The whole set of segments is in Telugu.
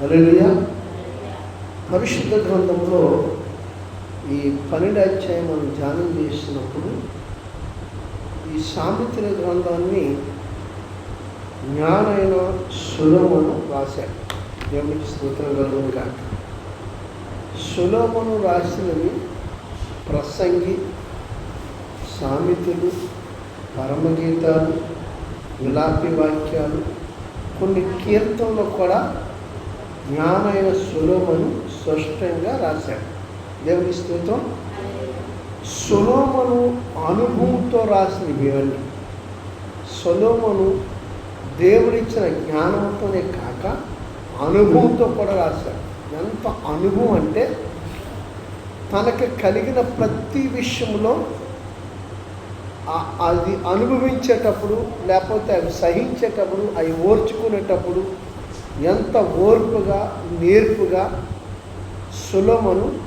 హల్లెలూయా. పరిశుద్ధ గ్రంథంలో ఈ పన్నెండు అధ్యాయం మనం ధ్యానం చేసినప్పుడు ఈ సామెతల గ్రంథాన్ని జ్ఞానైన సులోమను రాశాడు. దేవునికి స్తోత్రం కలుగునుగా సులోమను రాసినవి ప్రసంగి సామెతలు పరమగీతాలు విలాపి వాక్యాలు కొన్ని కీర్తనలు కూడా జ్ఞానైన సులోమను స్పష్టంగా రాశాడు. దేవుని స్తోత్రం. సులోమను అనుభవంతో రాసినవి ఇవన్నీ. సులోమను దేవుడిచ్చిన జ్ఞానంతోనే కాక అనుభవంతో కూడా రాశాడు. ఎంత అనుభవం అంటే తనకు కలిగిన ప్రతి విషయంలో అది అనుభవించేటప్పుడు లేకపోతే అవి సహించేటప్పుడు అవి ఓర్చుకునేటప్పుడు ఎంత ఓర్పుగా నేర్పుగా సులమను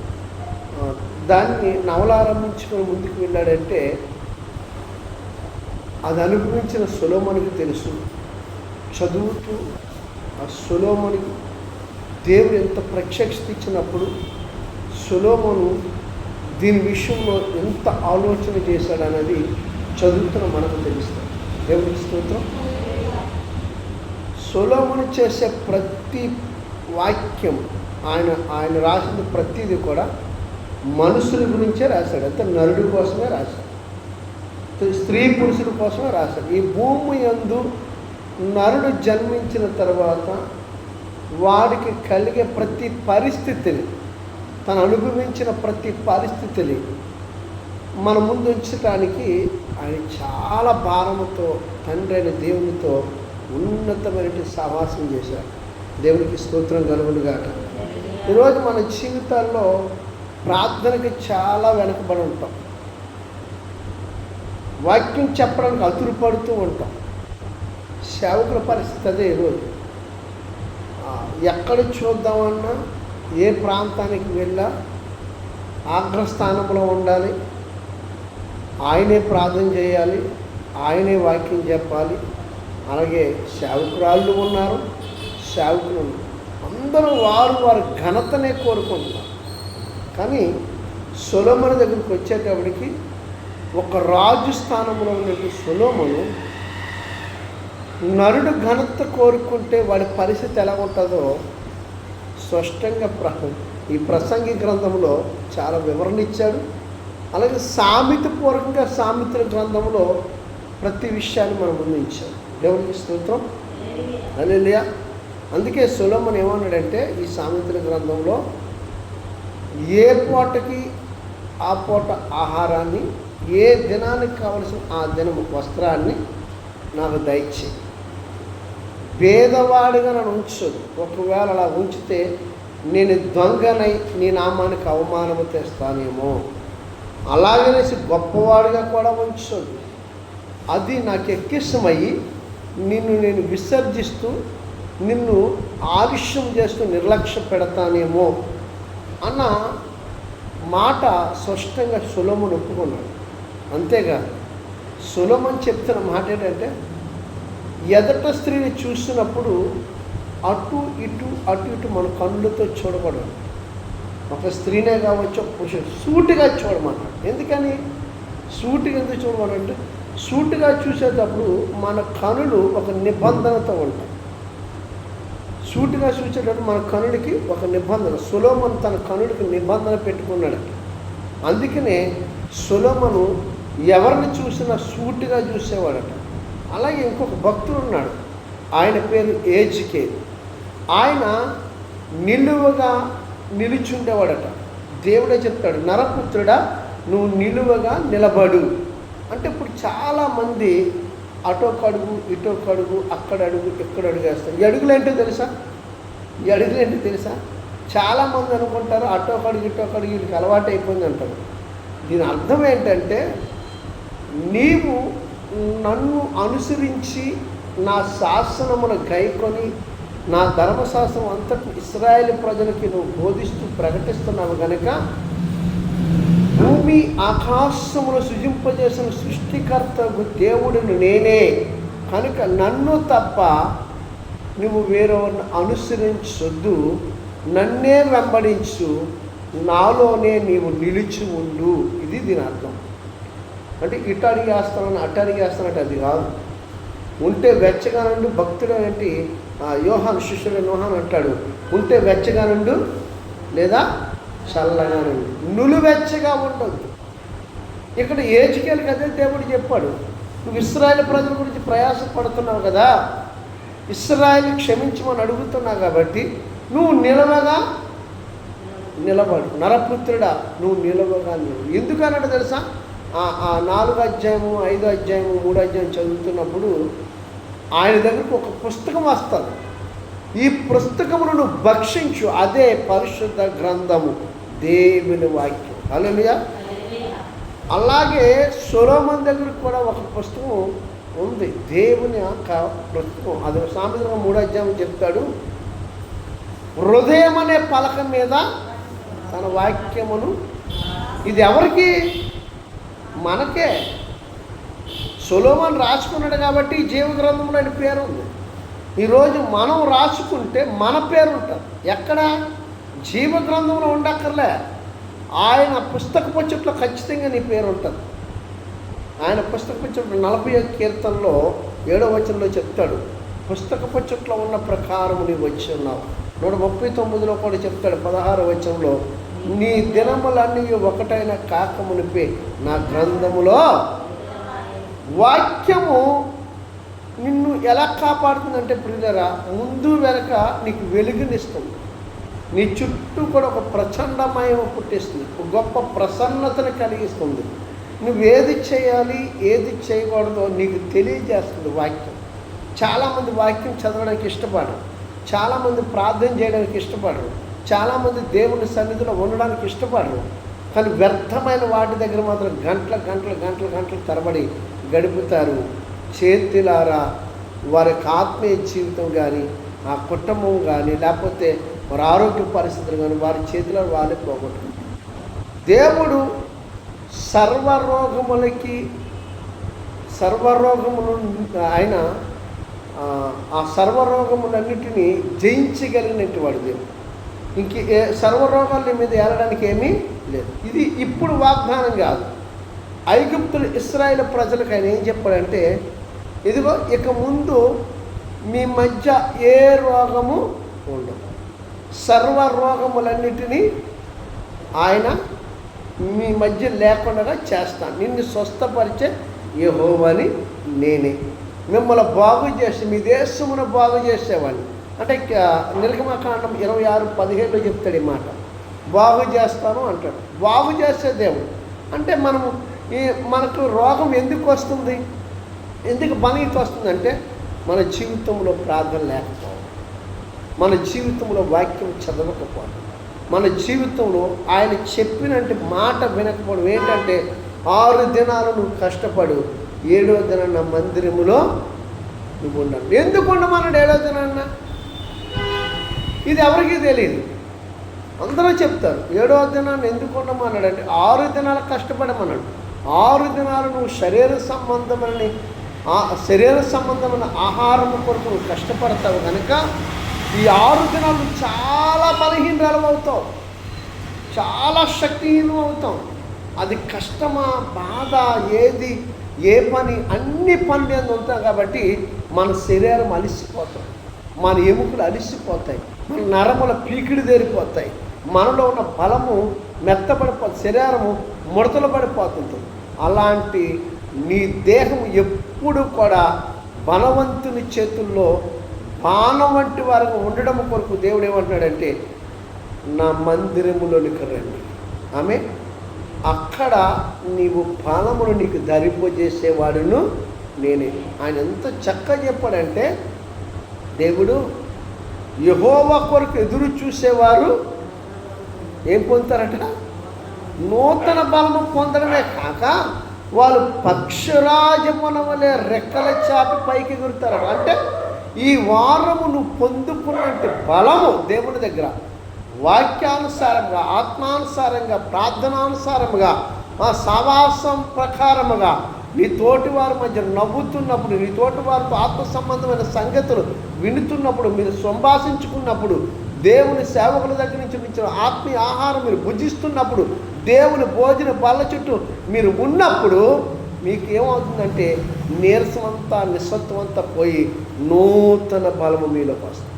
దాన్ని నవలారంభించుకొని ముందుకు వెళ్ళాడంటే అది అనుభవించిన సులోమనికి తెలుసు. చదువుతూ ఆ సులోమనికి దేవుడు ఎంత ప్రత్యక్షత ఇచ్చినప్పుడు సులోమను దీని విషయంలో ఎంత ఆలోచన చేశాడన్నది చదువుతున్న మనకు తెలుస్తుంది. దేవుడి స్తోత్రం. సులోముని చేసే ప్రతి వాక్యం ఆయన ఆయన రాసిన ప్రతిదీ కూడా మనుషుల గురించే రాశాడు. అంటే నరుడి కోసమే రాశాడు. స్త్రీ పురుషుల కోసమే రాశాడు. ఈ భూమి యందు నరుడు జన్మించిన తర్వాత వాడికి కలిగే ప్రతి పరిస్థితిని తను అనుభవించిన ప్రతి పరిస్థితిని మన ముందు ఉంచడానికి ఆయన చాలా భారముతో తండ్రి అయిన దేవునితో ఉన్నతమైన సహవాసం చేశారు దేవునికి స్తోత్రం కలుగునుగా ఈరోజు మన జీవితాల్లో ప్రార్థనకి చాలా వెనకబడి ఉంటాం. వాక్యం చెప్పడానికి అతురుపడుతూ ఉంటాం. సేవకుల పరిస్థితి అదే ఈరోజు. ఎక్కడ చూద్దామన్నా ఏ ప్రాంతానికి వెళ్ళా అగ్రస్థానంలో ఉండాలి ఆయనే ప్రార్థన చేయాలి ఆయనే వాక్యం చెప్పాలి అలాగే సేవకురాళ్ళు ఉన్నారు సేవకులు ఉన్నారు. అందరూ వారు వారి ఘనతనే కోరుకుంటున్నారు. కానీ సొలోమని దగ్గరికి వచ్చేటప్పటికి ఒక రాజు స్థానంలో ఉన్నటువంటి సొలోమను నరుడు ఘనత కోరుకుంటే వాడి పరిస్థితి ఎలా ఉంటుందో స్పష్టంగా ప్ర ఈ ప్రసంగి గ్రంథంలో చాలా వివరణ ఇచ్చాడు. అలాగే సామెత పూర్వకంగా సామెతల గ్రంథంలో ప్రతి విషయాన్ని మనం ముందు ఇచ్చాడు దేవునికి స్తోత్రం. అలెలియా అందుకే సులభం ఏమన్నాడంటే ఈ సామెతల గ్రంథంలో ఏ పూటకి ఆ పూట ఆహారాన్ని ఏ దినానికి కావలసిన ఆ దినము వస్త్రాన్ని నాకు దయచేయి. పేదవాడిగా నన్ను ఉంచదు. ఒకవేళ అలా ఉంచితే నేను దొంగనై నీ నామానికి అవమానము తెస్తానేమో. అలాగనేసి గొప్పవాడిగా కూడా ఉంచదు. అది నాకు ఎక్కిష్టమయ్యి నిన్ను నేను విసర్జిస్తూ నిన్ను ఆలస్యం చేస్తూ నిర్లక్ష్య పెడతానేమో అన్న మాట స్పష్టంగా సులమును ఒప్పుకున్నాడు. అంతేకాదు సులమని చెప్తున్న మాట ఏంటంటే ఎదట స్త్రీని చూసినప్పుడు అటు ఇటు అటు ఇటు మన కళ్ళతో చూడకూడదు ఒక స్త్రీనే కావచ్చు ఒక పురుషుడు సూటిగా చూడమన్నాడు ఎందుకని? సూటిగా ఎందుకు చూడమనంటే సూటిగా చూసేటప్పుడు మన కనులు ఒక నిబంధనతో ఉంటాయి. సూటిగా చూసేటప్పుడు మన కనుడికి ఒక నిబంధన. సులోమన్ తన కనుడికి నిబంధన పెట్టుకున్నాడు. అందుకనే సులోమను ఎవరిని చూసినా సూటిగా చూసేవాడట. అలాగే ఇంకొక భక్తుడు ఉన్నాడు. ఆయన పేరు ఏజికే ఆయన నిలువగా నిలిచుండేవాడట. దేవుడే చెప్తాడు నరపుత్రుడా నువ్వు నిలువగా నిలబడు. అంటే ఇప్పుడు చాలామంది అటో కడుగు ఇటో కడుగు అక్కడ అడుగు ఎక్కడ అడుగు వేస్తారు. ఈ అడుగులు ఏంటో తెలుసా? ఈ అడుగులు ఏంటో తెలుసా? చాలామంది అనుకుంటారు అటో కడుగు ఇటో కడుగు వీళ్ళకి అలవాటు అయిపోయింది అంటారు. దీని అర్థం ఏంటంటే నీవు నన్ను అనుసరించి నా శాసనమును గైకొని నా ధర్మశాస్త్రం అంతటి ఇస్రాయేల్ ప్రజలకి నువ్వు బోధిస్తూ ప్రకటిస్తున్నావు కనుక భూమి ఆకాశమును సృజింపజేసిన సృష్టికర్తకు దేవుడిని నేనే. కనుక నన్ను తప్ప నువ్వు వేరేవారిని అనుసరించొద్దు. నన్నే వెంబడించు. నాలోనే నీవు నిలిచి ఉండు. ఇది దీని అర్థం. అంటే ఇటు అడిగేస్తానని అటు అడిగేస్తానంటే అది కాదు. ఉంటే వెచ్చగానండు భక్తుడు ఏంటి? ఆ యోహాన్ శిష్యుడు యోహాన్ అంటాడు. ఉంటే వెచ్చగానండు లేదా చల్లగా నులువెచ్చగా ఉండదు. ఇక్కడ ఏచికేలు అదే దేవుడు చెప్పాడు. నువ్వు ఇస్రాయల్ ప్రజల గురించి ప్రయాసపడుతున్నావు కదా? ఇస్రాయేల్ క్షమించమని అడుగుతున్నావు కాబట్టి నువ్వు నిలవగా నిలబడు. నరపుత్రుడా నువ్వు నిలవగా నిలబడు. ఎందుకన్నాడు తెలుసా? ఆ- ఆ నాలుగు అధ్యాయము ఐదు అధ్యాయము మూడు అధ్యాయం చదువుతున్నప్పుడు ఆయన దగ్గరకు ఒక పుస్తకం వస్తుంది. ఈ పుస్తకమును నువ్వు భక్షించు. అదే పరిశుద్ధ గ్రంథము. దేవుని వాక్యం. హల్లెలూయా. అలాగే సొలోమన్ దగ్గర కూడా ఒక పుస్తకం ఉంది. దేవుని యొక్క పుస్తకం. అది సామెతగా మూడో అధ్యాయం చెప్తాడు. హృదయం అనే పలక మీద తన వాక్యమును. ఇది ఎవరికి? మనకే. సొలోమన్ రాసుకున్నాడు కాబట్టి జీవ గ్రంథంలో పేరు ఉంది. ఈరోజు మనం రాసుకుంటే మన పేరు ఉంటుంది. ఎక్కడ? జీవ గ్రంథంలో ఉండక్కర్లే. ఆయన పుస్తక పచ్చట్లో ఖచ్చితంగా నీ పేరు ఉంటుంది ఆయన పుస్తక పచ్చట్లో నలభై కీర్తనలో ఏడో వచనంలో చెప్తాడు పుస్తక పచ్చట్లో ఉన్న ప్రకారం నీవు వచ్చి ఉన్నావు. నూట ముప్పై తొమ్మిదిలో కూడా చెప్తాడు పదహారు వచనంలో నీ దినములన్నీ ఒకటైన కాకమునిపే నా గ్రంథములో వాక్యము నిన్ను ఎలా కాపాడుతుందంటే ప్రియులరా ముందు వెనక నీకు వెలుగునిస్తుంది. నీ చుట్టూ కూడా ఒక ప్రచండమయం పుట్టిస్తుంది. ఒక గొప్ప ప్రసన్నతను కలిగిస్తుంది. నువ్వు ఏది చేయాలి ఏది చేయకూడదో నీకు తెలియజేస్తుంది వాక్యం. చాలామంది వాక్యం చదవడానికి ఇష్టపడరు. చాలామంది ప్రార్థన చేయడానికి ఇష్టపడరు. చాలామంది దేవుని సన్నిధిలో ఉండడానికి ఇష్టపడరు. కానీ వ్యర్థమైన వాటి దగ్గర మాత్రం గంటల గంటల గంటల గంటలు తరబడి గడుపుతారు. చేతిలారా వారి ఆత్మీయ జీవితం కానీ ఆ కుటుంబం కానీ లేకపోతే వారి ఆరోగ్య పరిస్థితులు కానీ వారి చేతిలో వాళ్ళే పోగొట్టుకుంటారు. దేవుడు సర్వరోగములకి సర్వరోగములు ఆయన ఆ, సర్వరోగములన్నిటినీ జయించగలిగినట్టు వాడు దేవుడు. ఇంక ఏ సర్వరోగాల మీద ఏలడానికి ఏమీ లేదు. ఇది ఇప్పుడు వాగ్దానం కాదు. ఐగుప్తులు ఇస్రాయేల్ ప్రజలకు ఆయన ఏం చెప్పాడంటే ఇదిగో ఇక ముందు మీ మధ్య ఏ రోగము ఉండదు. సర్వ రోగములన్నిటినీ ఆయన మీ మధ్య లేకుండా చేస్తాను. నిన్ను స్వస్థపరిచే యెహోవాని నేనే. మిమ్మల్ని బాగు చేసి మీ దేశమును బాగు చేసేవాడిని. అంటే నిర్గమకాండం ఇరవై ఆరు పదిహేడులో చెప్తాడు ఈ మాట. బాగు చేస్తాను అంటాడు. బాగు చేసే దేవుడు. అంటే మనము ఈ మనకు రోగం ఎందుకు వస్తుంది? ఎందుకు బలహీత వస్తుందంటే మన జీవితంలో ప్రార్థన లేకపోతే మన జీవితంలో వాక్యం చదవకపోవడం మన జీవితంలో ఆయన చెప్పినట్టు మాట వినకపోవడం ఏంటంటే ఆరు దినాలు నువ్వు కష్టపడు ఏడో దినాన్న మందిరములో నువ్వు ఉండాలి ఎందుకు ఉండమన్నాడు ఏడో దినాన్న ఇది ఎవరికీ తెలియదు అందరూ చెప్తారు ఏడో దినాన్ని ఎందుకు ఉండమన్నాడు అంటే ఆరు దినాలు కష్టపడమన్నాడు. ఆరు దినాలు నువ్వు శరీర సంబంధమని ఆ శరీర సంబంధమైన ఆహారం కొరకు నువ్వు కష్టపడతావు కనుక ఈ ఆరు దినాలు చాలా బలహీనరాలు అవుతావు. చాలా శక్తిహీనం అవుతాం అది కష్టమా బాధ ఏది ఏ పని అన్ని పనులు ఏంది ఉంటాం కాబట్టి మన శరీరం అలిసిపోతాం. మన ఎముకలు అలిసిపోతాయి. మన నరముల పీకిడి తేరిపోతాయి మనలో ఉన్న బలము మెత్తబడిపోతుంది. శరీరము ముడతలు పడిపోతుంది అలాంటి నీ దేహం ఎప్పుడు కూడా బలవంతుని చేతుల్లో పానం వంటి వారికి ఉండడం కొరకు దేవుడు ఏమంటున్నాడంటే నా మందిరములోనికి రండి. ఆమె అక్కడ నీవు పానమును నీకు ధరింపజేసేవాడును నేనే. ఆయన ఎంత చక్కగా చెప్పాడంటే దేవుడు యహోవ కొరకు ఎదురు చూసేవారు ఏం పొందుతారట? నూతన బలము పొందడమే కాక వాళ్ళు పక్షురాజమున వలె రెక్కల చాపి పైకి ఎగురుతారట అంటే ఈ వారము నువ్వు పొందుకున్నట్టు బలము దేవుని దగ్గర. వాక్యానుసారంగా ఆత్మానుసారంగా ప్రార్థనానుసారముగా మా సవాసం ప్రకారముగా నీ తోటి వారి మధ్య నవ్వుతున్నప్పుడు నీ తోటి వారితో ఆత్మ సంబంధమైన సంగతులు వినుతున్నప్పుడు మీరు సంభాషించుకున్నప్పుడు దేవుని సేవకుల దగ్గర నుంచి మించిన ఆత్మీయ ఆహారం మీరు భుజిస్తున్నప్పుడు దేవుని భోజన బల్ల చుట్టూ మీరు ఉన్నప్పుడు మీకు ఏమవుతుందంటే నీరసం అంతా నిస్సత్వం అంతా పోయి నూతన బలము మీలోకి వస్తుంది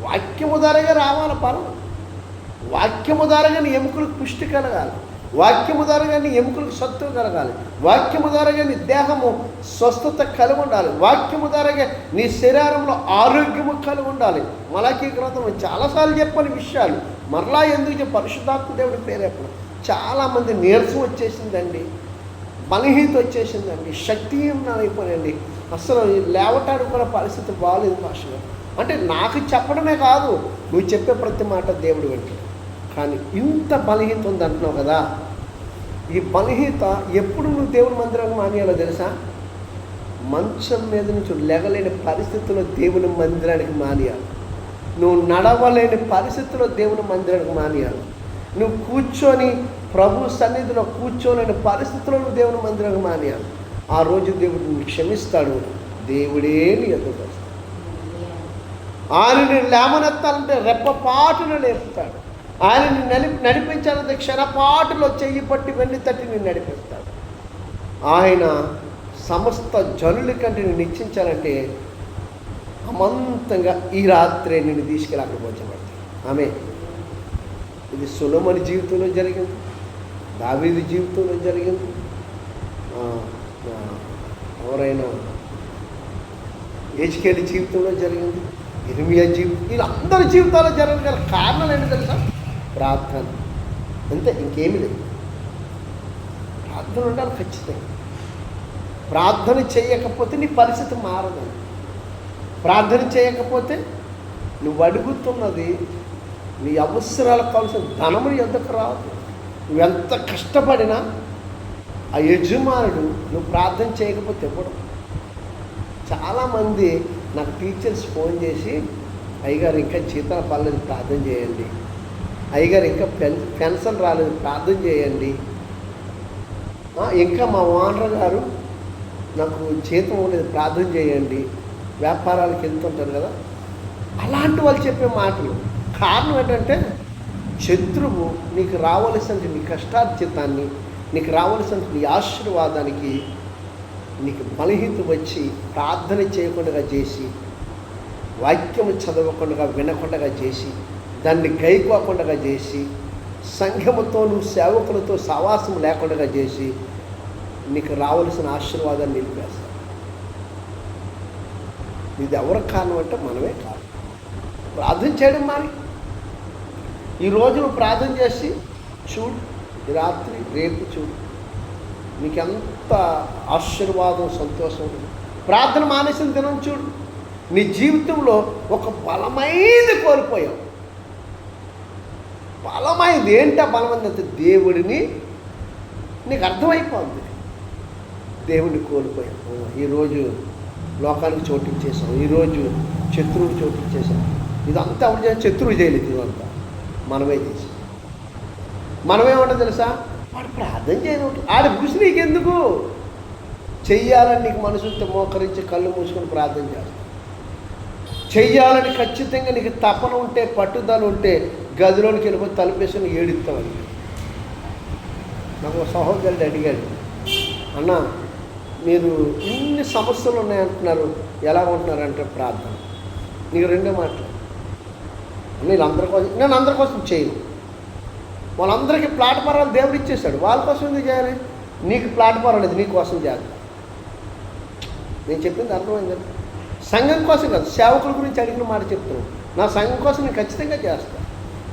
వాక్యము ధరగా రావాలి బలం. వాక్యము ధరగాని ఎముకలకు పుష్టి కలగాలి. వాక్యము ధరగాని ఎముకలకు సత్తువ కలగాలి. వాక్యము ధరగా నీ దేహము స్వస్థత కలిగి ఉండాలి. వాక్యము ధరగా నీ శరీరంలో ఆరోగ్యము కలిగి ఉండాలి. మలాకీ గ్రంథం చాలాసార్లు చెప్పని విషయాలు. మరలా ఎందుకు చెప్ప పరిశుద్ధాత్మ దేవుడి పేరేప్పుడు చాలామంది నీరసం వచ్చేసిందండి. బలహీనత వచ్చేసిందండి శక్తి అయిపోయిందండి అసలు లేవటానికి కూడా పరిస్థితి బాగాలేదు భాషలో అంటే నాకు చెప్పడమే కాదు నువ్వు చెప్పే ప్రతి మాట దేవుడు వింటాడు. కానీ ఇంత బలహీనత ఉంది అంటున్నావు కదా. ఈ బలహీనత ఎప్పుడు నువ్వు దేవుని మందిరానికి మానేయాలో తెలుసా? మంచం మీద నుంచి లెగలేని పరిస్థితుల్లో దేవుని మందిరానికి మానేయాలి. నువ్వు నడవలేని పరిస్థితుల్లో దేవుని మందిరానికి మానేయాలి. నువ్వు కూర్చొని ప్రభు సన్నిధిలో కూర్చోలేని పరిస్థితుల్లో దేవుని మందిరం మానేయాలి. ఆ రోజు దేవుడు క్షమిస్తాడు. దేవుడే నీ ఎదురు ఆయనని లేమనెత్తాలంటే రెప్పపాటును లేపుతాడు. ఆయనని నడి నడిపించాలంటే క్షణపాటులో చెయ్యి పట్టి వెళ్ళి తట్టి నేను నడిపిస్తాడు. ఆయన సమస్త జనుల కంటే నేను నిశ్చించాలంటే అమంతంగా ఈ రాత్రే నిన్ను తీసుకెళ్ళి అక్కడ ఆమె ఇది సులమని జీవితంలో జరిగింది. దావీది జీవితంలో జరిగింది. ఎవరైనా ఏజ్కేలి జీవితంలో జరిగింది ఇరిమియా జీవితం వీళ్ళందరి జీవితాల్లో జరగడం గల కారణం ఏంటి తెలుసా? ప్రార్థన. అంతే ఇంకేమీ లేదు. ప్రార్థన ఉండాలి ఖచ్చితంగా. ప్రార్థన చేయకపోతే నీ పరిస్థితి మారదు. ప్రార్థన చేయకపోతే నువ్వు అడుగుతున్నది నీ అవసరాలకు కావాల్సిన ధనము ఎందుకు రాదు? నువ్వెంత కష్టపడినా ఆ యజమానుడు నువ్వు ప్రార్థన చేయకపోతే ఇవ్వడు చాలామంది నాకు టీచర్స్ ఫోన్ చేసి అయ్యగారు ఇంకా జీతాల పర్లేదు ప్రార్థన చేయండి. అయ్యగారు ఇంకా పెన్ పెన్షన్ రాలేదు ప్రార్థన చేయండి. ఇంకా మా ఓనర్ గారు నాకు జీతం లేదు ప్రార్థన చేయండి. వ్యాపారాలకు వెళ్తుంటారు కదా. అలాంటి వాళ్ళు చెప్పే మాటలు. కారణం ఏంటంటే శత్రువు నీకు రావలసిన నీ కష్టార్జితాన్ని నీకు రావలసిన నీ ఆశీర్వాదానికి నీకు బలహీత వచ్చి ప్రార్థన చేయకుండా చేసి వాక్యము చదవకుండా వినకుండా చేసి దాన్ని గైకోకుండా చేసి సంఘముతో నువ్వు సేవకులతో సవాసం లేకుండా చేసి నీకు రావలసిన ఆశీర్వాదాన్ని నిలిపేస్తావు ఇది ఎవరికి కారణం అంటే మనమే కారణం ప్రార్థన చేయడం మరి ఈరోజు నువ్వు ప్రార్థన చేసి చూడు రాత్రి రేపు చూడు. నీకు ఎంత ఆశీర్వాదం సంతోషం ప్రార్థన మానేసిన దినం చూడు. నీ జీవితంలో ఒక బలమైనది కోల్పోయావు. బలమైనది ఏంటా బలమైనది అంటే దేవుడిని నీకు అర్థమైపోతుంది దేవుడిని కోల్పోయాం ఈరోజు లోకానికి చోటించేసాం ఈరోజు శత్రువుకి చోటించేసాం ఇదంతా ఎవరు చేయాలి శత్రువు చేయలేదు ఇదంతా. మనమే చేసాం. మనమేమంటా తెలుసా? వాడు ప్రార్థన చేయను ఆడ కృషి నీకెందుకు? చెయ్యాలని నీకు మనసుతో మోకరించి కళ్ళు మూసుకొని ప్రార్థన చేస్తాను చెయ్యాలని ఖచ్చితంగా నీకు తపన ఉంటే పట్టుదల ఉంటే గదిలోనికి వెళ్ళిపోయి తలుపేసుకుని ఏడుస్తామని నాకు ఒక సహోదరుడు అడిగాడు అన్న మీరు ఇన్ని సమస్యలు ఉన్నాయంటున్నారు. ఎలా ఉంటున్నారంటే ప్రార్థన. నీకు రెండే మాటలు. నేను అందరి కోసం నేను అందరి కోసం చేయను. వాళ్ళందరికీ ప్లాట్ఫారాలు దేవుడు ఇచ్చేశాడు. వాళ్ళ కోసం ఎందుకు చేయాలి? నీకు ప్లాట్ఫారం లేదు నీ కోసం చేయాలి. నేను చెప్పింది అర్థమైంది? సంఘం కోసం కాదు సేవకుల గురించి అడిగిన మాట చెప్తున్నాను. నా సంఘం కోసం నేను ఖచ్చితంగా చేస్తాను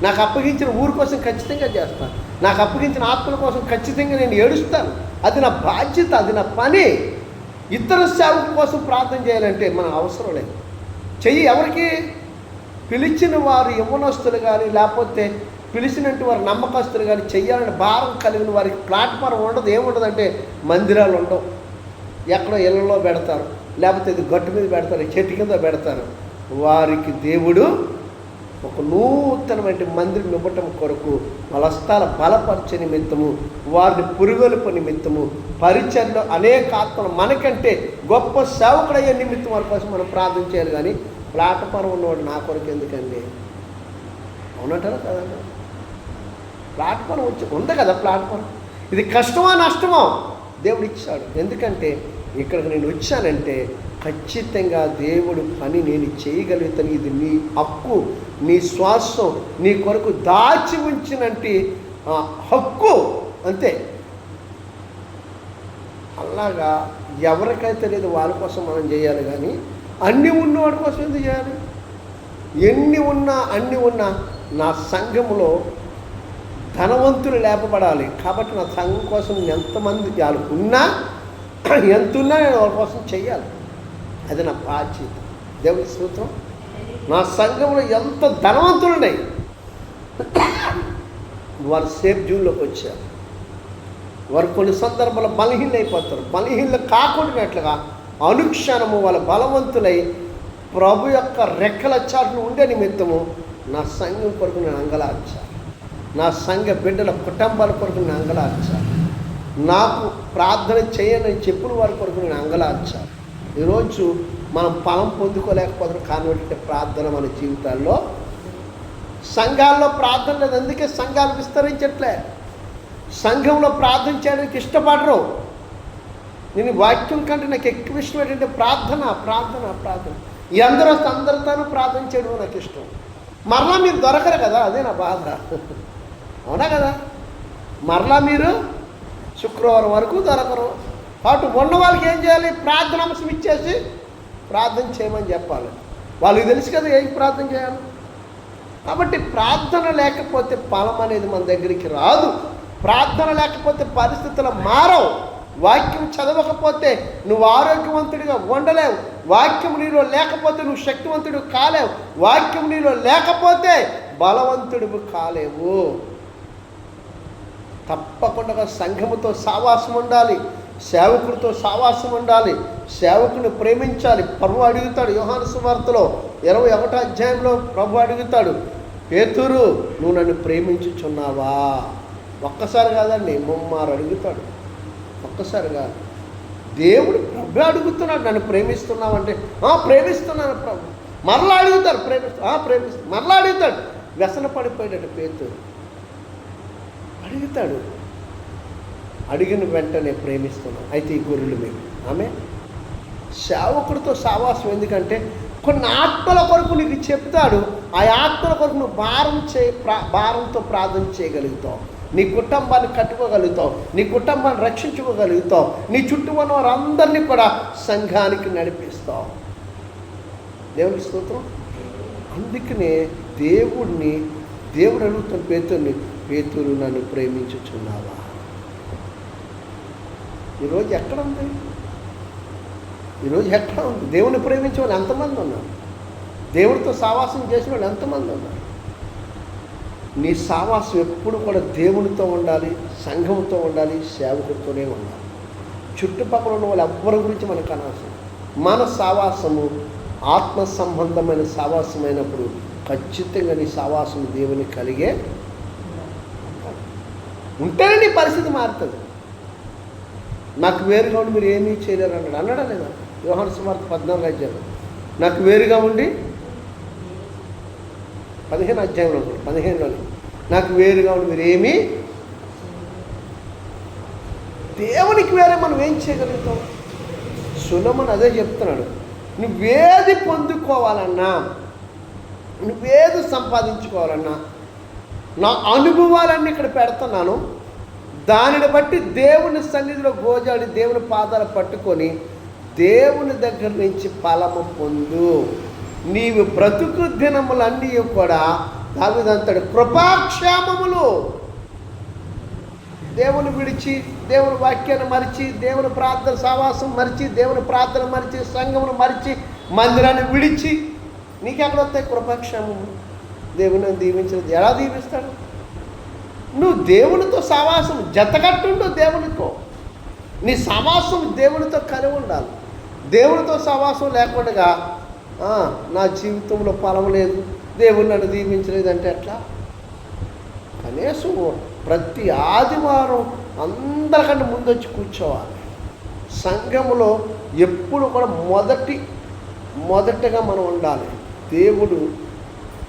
నాకు అప్పగించిన ఊరి కోసం ఖచ్చితంగా చేస్తాను నాకు అప్పగించిన ఆత్మల కోసం ఖచ్చితంగా నేను ఏడుస్తాను. అది నా బాధ్యత అది నా పని. ఇతర సేవకుల కోసం ప్రార్థన చేయాలంటే మన అవసరం లేదు. చెయ్యి ఎవరికి? పిలిచిన వారు యమునస్తులు కానీ లేకపోతే పిలిచినట్టు వారు నమ్మకస్తులు కానీ చెయ్యాలని భారం కలిగిన వారికి ప్లాట్ఫారం ఉండదు. ఏముండదు అంటే మందిరాలు ఉండవు. ఎక్కడో ఇళ్ళలో పెడతారు. లేకపోతే ఇది గట్టు మీద పెడతారు చెట్టు కింద పెడతారు. వారికి దేవుడు ఒక నూతనమైన మందిరం ఇవ్వటం కొరకు వాళ్ళ బలపరిచే నిమిత్తము వారిని పురుగొలుపు నిమిత్తము పరిచయలో అనేక ఆత్మలు మనకంటే గొప్ప సేవకుడయ్యే నిమిత్తం వారి కోసం మనం ప్రార్థన చేయాలి కానీ ప్లాట్ఫారం ఉన్నవాడు నా కొరకు ఎందుకండి? అవునంటారా కదండి ప్లాట్ఫారం వచ్చి ఉంది కదా ప్లాట్ఫారం ఇది కష్టమా నష్టమా? దేవుడు ఇచ్చాడు. ఎందుకంటే ఇక్కడికి నేను వచ్చానంటే ఖచ్చితంగా దేవుడు పని నేను చేయగలుగుతాను. ఇది నీ హక్కు నీ శ్వాసం నీ కొరకు దాచి ఉంచినంటి హక్కు. అంతే. అలాగా ఎవరికైతే లేదు వాళ్ళ కోసం మనం చేయాలి కానీ అన్నీ ఉన్నవాడి కోసం ఎందుకు చేయాలి? ఎన్ని ఉన్నా అన్ని ఉన్నా నా సంఘములో ధనవంతులు లేపబడాలి. కాబట్టి నా సంఘం కోసం ఎంతమంది వాళ్ళు ఉన్నా ఎంత ఉన్నా నేను వాళ్ళ కోసం చెయ్యాలి. అది నా బాధ్యత. దేవుని సూత్రం నా సంఘంలో ఎంత ధనవంతులు ఉన్నాయి? వారు సేఫ్ జూన్లోకి వచ్చారు. వారు కొన్ని సందర్భాలు బలహీన అయిపోతారు బలహీనలు కాకుండా అనుక్షణము వాళ్ళ బలవంతులై ప్రభు యొక్క రెక్కల చాట్లు ఉండే నిమిత్తము నా సంఘం కొరకు నేను అంగలార్చాను నా సంఘ బిడ్డల కుటుంబాల కొరకు నేను అంగలార్చాను నాకు ప్రార్థన చేయని చెప్పిన వారి కొరకు నేను అంగలార్చాను ఈరోజు మనం ఫలం పొందుకోలేకపోతున్నాం కానివ్వంటే ప్రార్థన మన జీవితాల్లో. సంఘాల్లో ప్రార్థన లేదు అందుకే సంఘాలు విస్తరించట్లే. సంఘంలో ప్రార్థన చేయడానికి ఇష్టపడరు. నేను వాక్యం కంటే నాకు ఎక్కువ ఇష్టం ఏంటంటే ప్రార్థన ప్రార్థన ప్రార్థన. ఈ అందరూ వస్తే అందరితోనూ ప్రార్థన చేయడం నాకు ఇష్టం. మరలా మీరు దొరకరు కదా అదే నా బాధ. అవునా కదా? మరలా మీరు శుక్రవారం వరకు దొరకరు. కాబట్టి ఉన్న వాళ్ళకి ఏం చేయాలి? ప్రార్థన అంశం ఇచ్చేసి ప్రార్థన చేయమని చెప్పాలి. వాళ్ళకి తెలుసు కదా ఏం ప్రార్థన చేయాలి. కాబట్టి ప్రార్థన లేకపోతే ఫలం అనేది మన దగ్గరికి రాదు. ప్రార్థన లేకపోతే పరిస్థితులు మారవు. వాక్యం చదవకపోతే నువ్వు ఆరోగ్యవంతుడిగా ఉండలేవు. వాక్యం నీలో లేకపోతే నువ్వు శక్తివంతుడు కాలేవు. వాక్యం నీలో లేకపోతే బలవంతుడు కాలేవు. తప్పకుండా సంఘముతో సావాసం ఉండాలి. సేవకుడితో సావాసం ఉండాలి. సేవకుని ప్రేమించాలి. ప్రభు అడుగుతాడు యోహాను సువార్తలో ఇరవై ఒకటో అధ్యాయంలో ప్రభు అడుగుతాడు పేతురు నువ్వు నన్ను ప్రేమించుచున్నావా? ఒక్కసారి కాదండి ముమ్మారు అడుగుతాడు. ఒక్కసారిగా దేవుడు ప్రభు అడుగుతున్నాడు నన్ను ప్రేమిస్తున్నావంటే. "ఆ, ప్రేమిస్తున్నాను ప్రభు. మరలా అడుగుతాడు ప్రేమిస్తా "ఆ, ప్రేమిస్తా మరలా అడుగుతాడు. వ్యసన పడిపోయాడు పేతు అడుగుతాడు. అడిగిన వెంటనే ప్రేమిస్తున్నాం. అయితే ఈ గొర్రెలు మేము. ఆమె సేవకుడితో సావాసం ఎందుకంటే కొన్ని ఆత్మల కొరకు నీకు చెప్తాడు ఆ ఆత్మల కొరకు నువ్వు భారం చే ప్రా- భారంతో ప్రార్థన చేయగలుగుతావు. నీ కుటుంబాన్ని కట్టుకోగలుగుతావు. నీ కుటుంబాన్ని రక్షించుకోగలుగుతావు. నీ చుట్టూ ఉన్న వారందరినీ కూడా సంఘానికి నడిపిస్తావు. దేవుడి స్తోత్రం. అందుకనే దేవుడిని దేవుడు అడుగుతున్న పేతుర్ని పేతురు నన్ను ప్రేమించుచున్నావా? ఈరోజు ఎక్కడ ఉంది? ఈరోజు ఎక్కడ ఉంది? దేవుని ప్రేమించే వాళ్ళు ఎంతమంది ఉన్నారు? దేవుడితో సావాసం చేసిన వాళ్ళు ఎంతమంది ఉన్నారు? నీ సావాసం ఎప్పుడు కూడా దేవునితో ఉండాలి సంఘంతో ఉండాలి సేవకుడితోనే ఉండాలి. చుట్టుపక్కల ఉన్న వాళ్ళు ఎవ్వరి గురించి మనకు అనవసరం. మన సావాసము ఆత్మ సంబంధమైన సావాసమైనప్పుడు ఖచ్చితంగా నీ సావాసం దేవుని కలిగే ఉంటేనే నీ పరిస్థితి మారుతుంది. నాకు వేరుగా ఉండి మీరు ఏమీ చేయలేరు అన్నాడు అన్నాడా లేదా? యోహాను సుమార్త పద్నాలుగు రాజ్యాలు నాకు వేరుగా ఉండి పదిహేను అధ్యాయంలో ఉంది, పదిహేనులోనే. నాకు వేరుగా ఉండి మీరు ఏమీ దేవునికి వేరే మనం ఏం చేయగలుగుతాం? సులమని అదే చెప్తున్నాడు. నువ్వేది పొందుకోవాలన్నా నువ్వేది సంపాదించుకోవాలన్నా నా అనుభవాలన్నీ ఇక్కడ పెడుతున్నాను. దానిని బట్టి దేవుని సన్నిధిలో గోజాడి దేవుని పాదాలు పట్టుకొని దేవుని దగ్గర నుంచి ఫలము పొందు. నీవు బ్రతుకు దినములన్నీ కూడా దావిదంతడు కృపాక్షేమములు. దేవుని విడిచి దేవుని వాక్యాన్ని మరిచి దేవుని ప్రార్థన సావాసం మరిచి దేవుని ప్రార్థన మరిచి సంఘమును మరిచి మందిరాన్ని విడిచి నీకెక్కడ వస్తాయి కృపాక్షేమము దేవుని దీవించిన ఎలా దీవిస్తాడు? నువ్వు దేవునితో సావాసం జతకట్టుండు దేవునితో. నీ సమాసం దేవునితో కలిగి ఉండాలి. దేవునితో సమాసం లేకుండా నా జీవితంలో ఫలం లేదు దేవుడు నన్ను దీవించలేదంటే ఎట్లా? కనీసం ప్రతి ఆదివారం అందరికంటే ముందు వచ్చి కూర్చోవాలి. సంఘములో ఎప్పుడు కూడా మొదటి మొదటగా మనం ఉండాలి. దేవుడు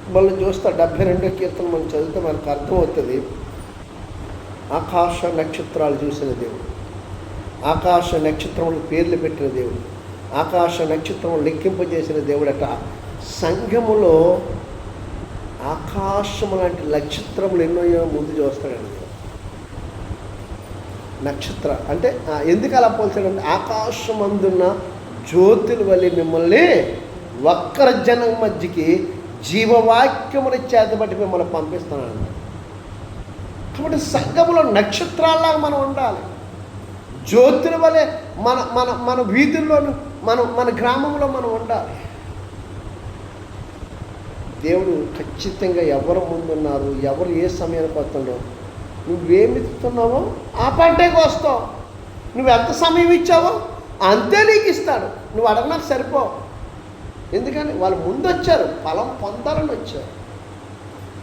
మళ్ళీ చూస్తే డెబ్బై రెండో కీర్తన మనం చదివితే మనకు అర్థమవుతుంది. ఆకాశ నక్షత్రాలు చూసిన దేవుడు. ఆకాశ నక్షత్రములకు పేర్లు పెట్టిన దేవుడు. ఆకాశ నక్షత్రం లెక్కింపజేసిన దేవుడట. సంఘములో ఆకాశము లాంటి నక్షత్రములు ఎన్నో ముందు చూస్తాడండి నక్షత్ర అంటే ఎందుకు అలా పోల్చాడంటే ఆకాశం అందున్న జ్యోతుల వల్ల మిమ్మల్ని వక్ర జనం మధ్యకి జీవవాక్యముని చేతబట్టి మిమ్మల్ని పంపిస్తున్నాను కాబట్టి సంఘములో నక్షత్రాల్లాగా మనం ఉండాలి. జ్యోతుల వలె మన మన మన వీధుల్లోనూ మనం మన గ్రామంలో మనం ఉండాలి. దేవుడు ఖచ్చితంగా ఎవరు ముందున్నారు ఎవరు ఏ సమయానికి వస్తుండో నువ్వేమిస్తున్నావో ఆ పంటకు వస్తావు. నువ్వు ఎంత సమయం ఇచ్చావో అంతే నీకు ఇస్తాడు. నువ్వు అడగనకు సరిపో. ఎందుకని? వాళ్ళు ముందు వచ్చారు ఫలం పొందాలని వచ్చారు.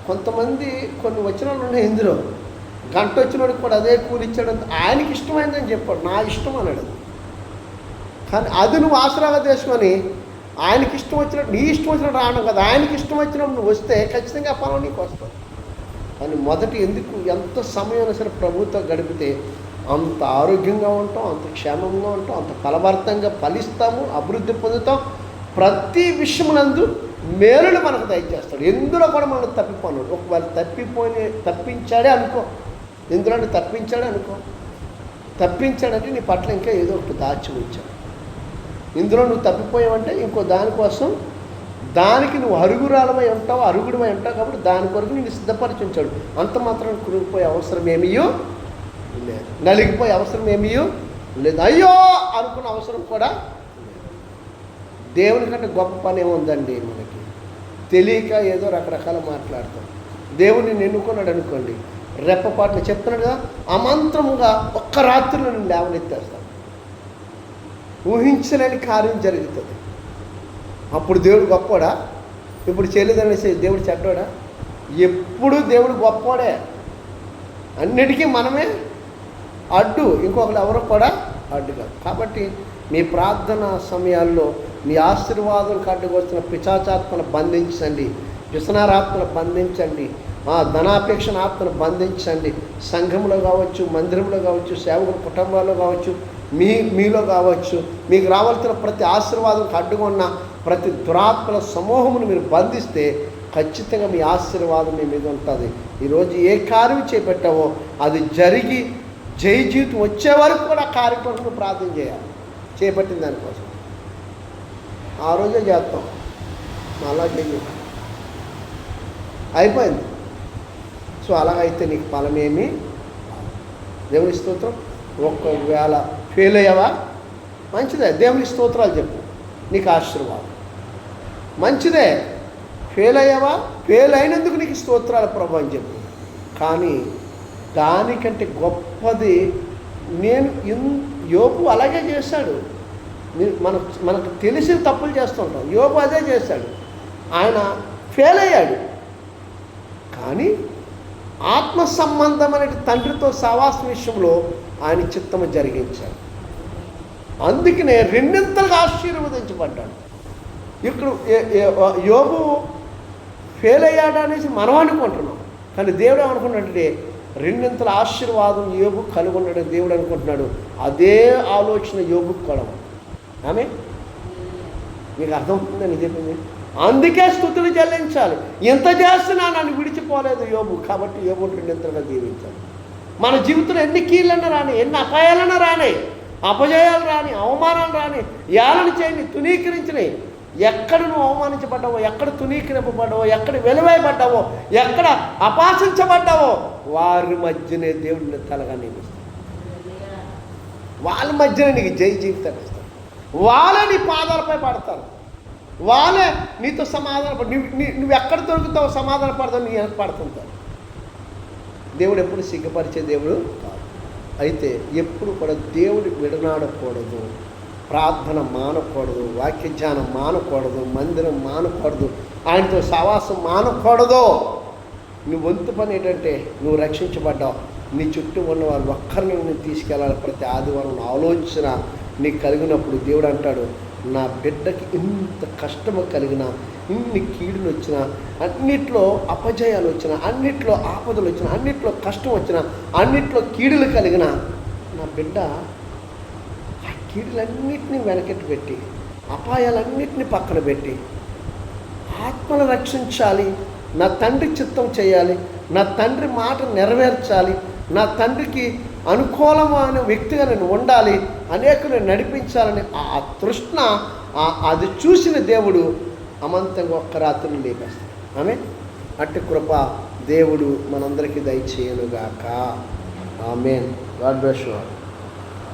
కొంతమంది కొన్ని వచనాలు ఉన్నాయి ఇందులో. గంట వచ్చినోడికి కూడా అదే కూలి ఇచ్చాడు ఆయనకి ఇష్టమైందని చెప్పాడు. నా ఇష్టం అన్నాడు కానీ అది నువ్వు ఆసరాగా తీసుకొని ఆయనకి ఇష్టం వచ్చినట్టు నీ ఇష్టం వచ్చినట్టు రావడం కదా. ఆయనకి ఇష్టం వచ్చినప్పుడు నువ్వు వస్తే ఖచ్చితంగా ఆ పొలం నీకు వస్తావు కానీ మొదటి ఎందుకు ఎంత సమయం సరే ప్రభుత్వం గడిపితే అంత ఆరోగ్యంగా ఉంటాం అంత క్షేమంగా ఉంటాం అంత ఫలభరితంగా ఫలిస్తాము అభివృద్ధి పొందుతాం. ప్రతి విషయమునందు మేలులు మనకు దయచేస్తాడు. ఎందులో కూడా మనం తప్పిపోను ఒకవేళ తప్పిపోయి తప్పించాడే అనుకో ఎందులో తప్పించాడు అనుకో. తప్పించాడంటే నీ పట్ల ఇంకా ఏదో ఒకటి దాచి ఉంచాడు ఇందులో నువ్వు తప్పిపోయావంటే ఇంకో దానికోసం దానికి నువ్వు అరుగురాలమై ఉంటావు అరుగుడమై ఉంటావు కాబట్టి దాని కొరకు నేను సిద్ధపరిచి ఉంచాడు అంత మాత్రం కురిగిపోయే అవసరం ఏమీయో లేదు. నలిగిపోయే అవసరం ఏమీయో లేదు. అయ్యో! అనుకున్న అవసరం కూడా దేవుని కంటే గొప్ప పని ఏముందండి మనకి? తెలియక ఏదో రకరకాల మాట్లాడతాం. దేవుడిని ఎన్నుకున్నాడు అనుకోండి. రెప్పపాట్లు చెప్తున్నాడు కదా అమంత్రముగా ఒక్క రాత్రిలో నేను లేవనెత్తేస్తాను ఊహించలేని కార్యం జరుగుతుంది. అప్పుడు దేవుడు గొప్పోడా ఇప్పుడు చెల్లిదనేసి దేవుడు చెడ్డోడా ఎప్పుడు దేవుడు గొప్పోడే అన్నిటికీ మనమే అడ్డు ఇంకొకరు ఎవరు కూడా అడ్డు కాదు. కాబట్టి మీ ప్రార్థన సమయాల్లో మీ ఆశీర్వాదం కట్టుకు వస్తున్న పిచాచాత్మను బంధించండి వ్యసనారాత్మను బంధించండి. ఆ ధనాపేక్షణ ఆత్మను బంధించండి. సంఘంలో కావచ్చు మందిరంలో కావచ్చు సేవకుల కుటుంబాల్లో కావచ్చు మీ మీలో కావచ్చు మీకు రావాల్సిన ప్రతి ఆశీర్వాదంకి అడ్డుకున్న ప్రతి దురాత్మల సమూహమును మీరు బంధిస్తే ఖచ్చితంగా మీ ఆశీర్వాదం మీ మీద ఉంటుంది. ఈరోజు ఏ కార్యం చేపట్టావో అది జరిగి జై జీవితం వచ్చే వరకు కూడా కార్యక్రమం ప్రార్థన చేయాలి. చేపట్టిన దానికోసం. ఆ రోజే చేస్తాం. అలా చెయ్యి అయిపోయింది. సో అలాగైతే నీకు ఫలమేమి? దేవుని స్తోత్రం. ఒకవేళ ఫెయిల్ అయ్యావా? మంచిదే. దేవుని స్తోత్రాలు చెప్పు. నీకు ఆశీర్వాదం. మంచిదే. ఫెయిల్ అయ్యావా? ఫెయిల్ అయినందుకు నీకు స్తోత్రాలు ప్రభు అని చెప్పు. కానీ దానికంటే గొప్పది నేను యోపు అలాగే చేశాడు. మన మనకు మనకు తెలిసి తప్పులు చేస్తుంటాం యోపు అదే చేశాడు. ఆయన ఫెయిల్ అయ్యాడు. కానీ ఆత్మ సంబంధమైన తండ్రితో సావాస విషయంలో ఆయన చిత్తము జరిగించాడు. అందుకనే రెండింతలుగా ఆశీర్వదించబడ్డాడు. ఇప్పుడు యోగు ఫెయిల్ అయ్యాడు అనేసి మనం అనుకుంటున్నాం. కానీ దేవుడు ఏమనుకున్నాడంటే రెండింతల ఆశీర్వాదం యోగు కలిగి దేవుడు అనుకుంటున్నాడు. అదే ఆలోచన యోగుకు కూడా ఆమె మీకు అర్థమవుతుందని చెప్పింది అందుకే స్థుతులు చెల్లించాలి. ఎంత చేస్తున్నా నన్ను విడిచిపోలేదు యోబు కాబట్టి యోబు రెండింతలుగా జీవించాలి మన జీవితంలో ఎన్ని కీళ్ళన్నా రాని ఎన్ని అపాయాలన్నా రాని అపజయాలు రాని అవమానాలు రాని యాలను చేయని తునీకరించినాయి ఎక్కడ నువ్వు అవమానించబడ్డావో ఎక్కడ తునీకరింపబడ్డావో ఎక్కడ వెలువైబడ్డావో ఎక్కడ అపాసించబడ్డావో వారి మధ్యనే దేవుడిని తలగా నియమిస్తాడు. వాళ్ళ మధ్యనే నీకు జై జీవితాన్ని ఇస్తాడు. వాళ్ళని పాదాలపై పడతారు. వాళ్ళే నీతో సమాధాన నువ్వు నువ్వు ఎక్కడ దొరుకుతావు సమాధాన పడతావు నీ వెనక దేవుడు ఎప్పుడు సిగ్గుపరిచే దేవుడు కాదు. అయితే ఎప్పుడు కూడా దేవుడు విడనాడకూడదు ప్రార్థన మానకూడదు వాక్యజ్ఞానం మానకూడదు మందిరం మానకూడదు ఆయనతో సావాసం మానకూడదో. నీ వంతు పని ఏంటంటే నువ్వు రక్షించబడ్డావు. నీ చుట్టూ ఉన్న వాళ్ళు ఒక్కరిని నువ్వు తీసుకెళ్ళాలి. ప్రతి ఆదివారం నా ఆలోచన నీకు కలిగినప్పుడు దేవుడు అంటాడు నా బిడ్డకి ఇంత కష్టము కలిగిన ఇన్ని కీడులు వచ్చినా అన్నిట్లో అపజయాలు వచ్చినా అన్నిట్లో ఆపదలు వచ్చిన అన్నిట్లో కష్టం వచ్చిన అన్నిట్లో కీడులు కలిగిన నా బిడ్డ ఆ కీడులన్నిటినీ వెనకెట్టు పెట్టి అపాయాలన్నిటినీ పక్కన పెట్టి ఆత్మను రక్షించాలి నా తండ్రి చిత్తం చేయాలి నా తండ్రి మాట నెరవేర్చాలి నా తండ్రికి అనుకూలమైన వ్యక్తిగా నేను ఉండాలి అనేకులను నడిపించాలని ఆ తృష్ణ అది చూసిన దేవుడు అమంతంగా ఒక్క రాత్రి లేపేస్తాడు. ఆమె అట్టి కృప దేవుడు మనందరికీ దయచేయనుగాక. ఆమెన్. God bless you